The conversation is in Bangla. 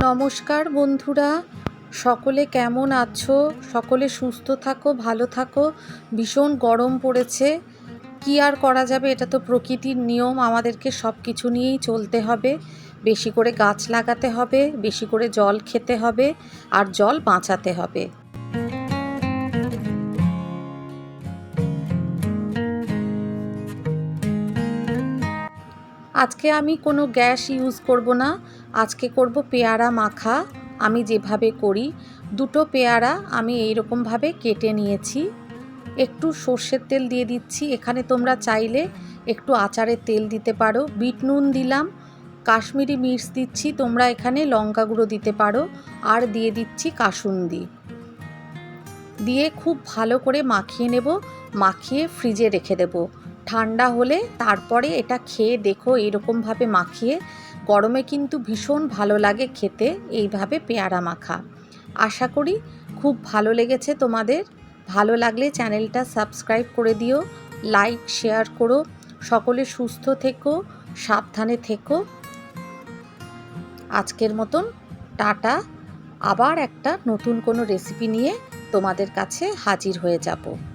নমস্কার বন্ধুরা। সকলে কেমন আছো? সকলে সুস্থ থাকো, ভালো থাকো। ভীষণ গরম পড়েছে। কি আর করা যাবে? এটা তো প্রকৃতির নিয়ম। আমাদেরকে সব কিছু নিয়েই চলতে হবে। বেশি করে গাছ লাগাতে হবে, বেশি করে জল খেতে হবে, আর জল বাঁচাতে হবে। আজকে আমি কোনো গ্যাস ইউজ করব না। আজকে করব পেয়ারা মাখা। আমি যেভাবে করি, দুটো পেয়ারা আমি এই এইরকমভাবে কেটে নিয়েছি। একটু সর্ষের তেল দিয়ে দিচ্ছি। এখানে তোমরা চাইলে একটু আচারের তেল দিতে পারো। বিট নুন দিলাম, কাশ্মীরি মির্চ দিচ্ছি, তোমরা এখানে লঙ্কা গুঁড়ো দিতে পারো। আর দিয়ে দিচ্ছি কাসুন্দি। দিয়ে খুব ভালো করে মাখিয়ে নেব, মাখিয়ে ফ্রিজে রেখে দেবো। ঠান্ডা হলে তারপরে এটা খেয়ে দেখো এরকমভাবে মাখিয়ে। গরমে কিন্তু ভীষণ ভালো লাগে খেতে, এইভাবে পেয়ারা মাখা। আশা করি খুব ভালো লেগেছে তোমাদের। ভালো লাগলে চ্যানেলটা সাবস্ক্রাইব করে দিও, লাইক, শেয়ার করো। সকলে সুস্থ থেকো, সাবধানে থেকো। আজকের মতন টাটা। আবার একটা নতুন কোনো রেসিপি নিয়ে তোমাদের কাছে হাজির হয়ে যাব।